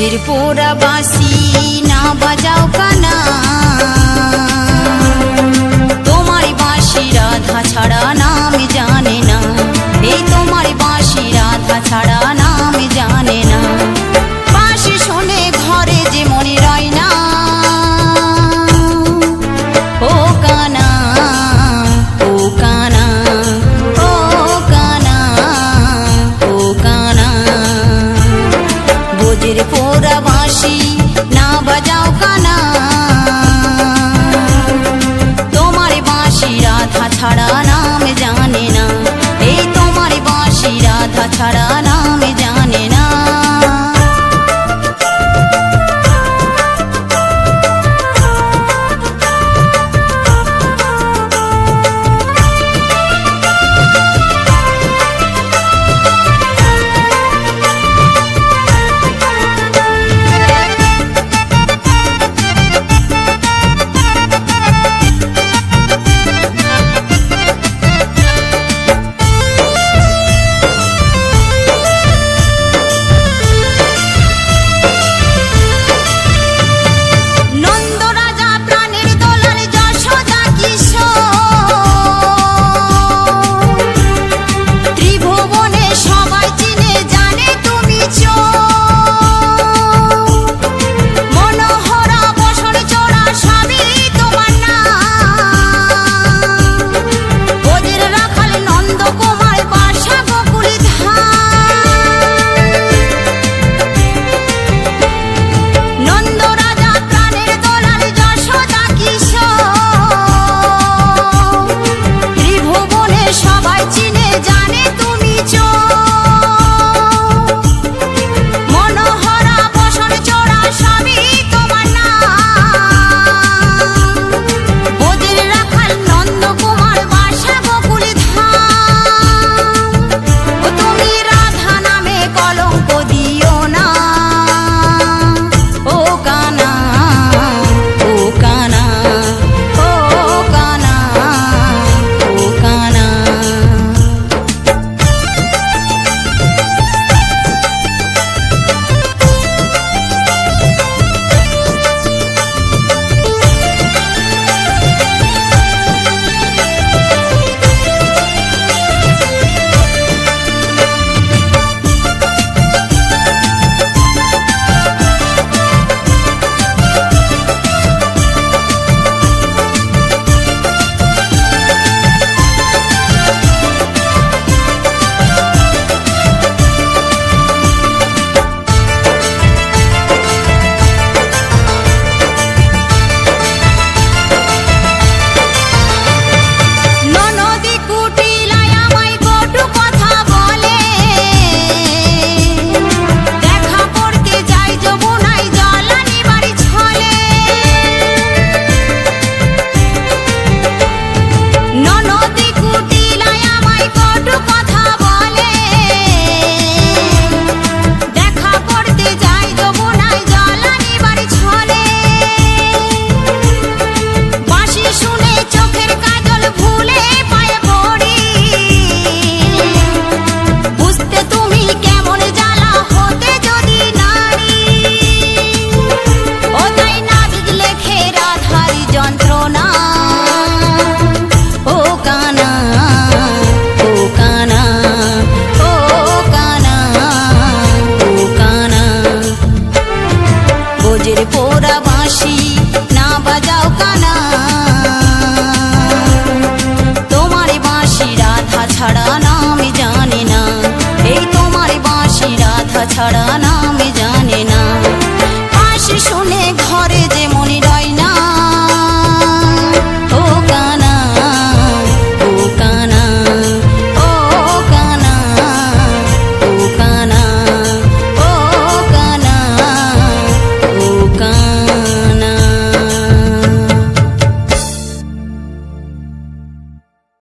মির্পুরা বাসি না বাজাও কানা। তোমার বাঁশি রাধা ছাড়া ছাড়া নাম জানি না। এই তোমার বাঁশি রাধা ছাড়া নাম জানি